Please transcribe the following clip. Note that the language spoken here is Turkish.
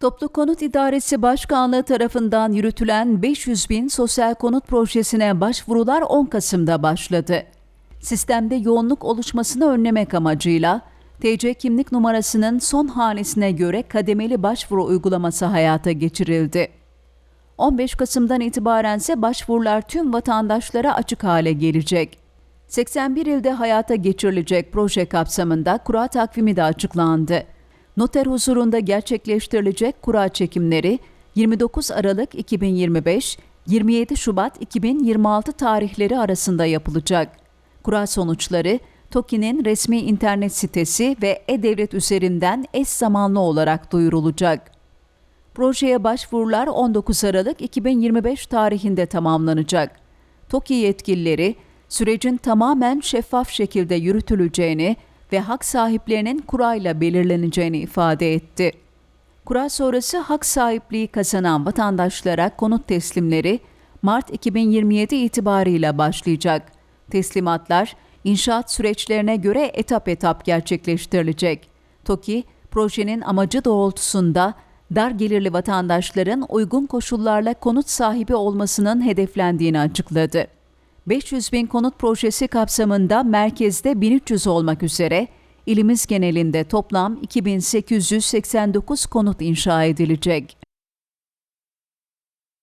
Toplu Konut İdaresi Başkanlığı tarafından yürütülen 500 bin sosyal konut projesine başvurular 10 Kasım'da başladı. Sistemde yoğunluk oluşmasını önlemek amacıyla TC kimlik numarasının son hanesine göre kademeli başvuru uygulaması hayata geçirildi. 15 Kasım'dan itibaren ise başvurular tüm vatandaşlara açık hale gelecek. 81 ilde hayata geçirilecek proje kapsamında kura takvimi de açıklandı. Noter huzurunda gerçekleştirilecek kura çekimleri 29 Aralık 2025 27 Şubat 2026 tarihleri arasında yapılacak. Kura sonuçları TOKİ'nin resmi internet sitesi ve e-devlet üzerinden eş zamanlı olarak duyurulacak. Projeye başvurular 19 Aralık 2025 tarihinde tamamlanacak. TOKİ yetkilileri sürecin tamamen şeffaf şekilde yürütüleceğini ve hak sahiplerinin kurayla belirleneceğini ifade etti. Kura sonrası hak sahipliği kazanan vatandaşlara konut teslimleri Mart 2027 itibarıyla başlayacak. Teslimatlar inşaat süreçlerine göre etap etap gerçekleştirilecek. TOKİ, projenin amacı doğrultusunda dar gelirli vatandaşların uygun koşullarla konut sahibi olmasının hedeflendiğini açıkladı. 500 bin konut projesi kapsamında merkezde 1300 olmak üzere ilimiz genelinde toplam 2889 konut inşa edilecek.